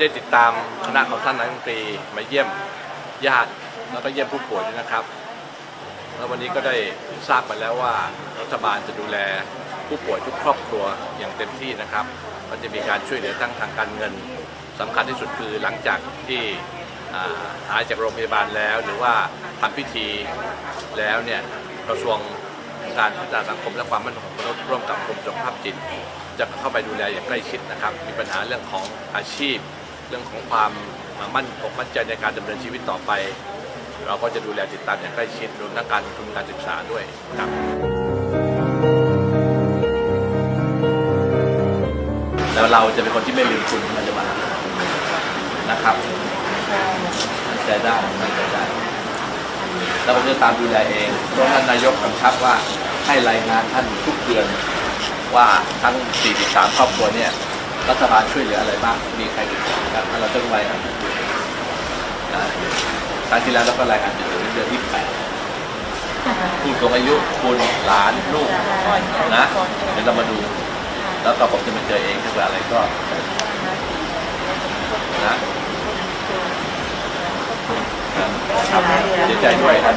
ได้ติดตามคณะของท่านนายกรัฐมนตรีมาเยี่ยมญาติแล้วก็เยี่ยมผู้ป่วยด้วยนะครับ แล้ววันนี้ก็ได้ทราบมาแล้วว่ารัฐบาลจะดูแลผู้ป่วยทุกครอบครัวอย่างเต็มที่นะครับ ก็จะมีการช่วยเหลือทั้งทางการเงินสำคัญที่สุดคือหลังจากที่หายจากโรงพยาบาลแล้ว หรือว่าทำพิธีแล้วเนี่ยกระทรวงการพัฒนาสังคมและความมั่นคงของมนุษย์ร่วมกับกรมสุขภาพจิต จะเข้าไปดูแลอย่างใกล้ชิดนะครับ มีปัญหาเรื่องของอาชีพ เรื่องของความมั่นอกมั่นใจในการดำเนินชีวิตต่อไป เราก็จะดูแลติดตามอย่างใกล้ชิดรวมทั้งการทุนการศึกษาด้วยครับแล้วเราจะเป็นคนที่ไม่ลืมคุณมันจะมานะครับมั่นใจได้มั่นใจได้แล้วผมจะตามดูแลเองเพราะท่านนายกกำชับว่าให้รายงานท่านทุกเดือนว่าทั้ง 43 ครอบครัวเนี่ย รัฐบาลช่วยเหลืออะไรบ้าง มีใครติดต่อกันถ้าเราต้องรายงานทุกเดือนนะครั้งที่แล้วเราก็รายงานเป็นเดือนที่8ผู้สูงอายุคุณหลานลูกนะเดี๋ยวเรามาดู แล้วก็ผมจะมาเจอเองถ้าเกิดอะไรก็นะครับเสียใจด้วยครับ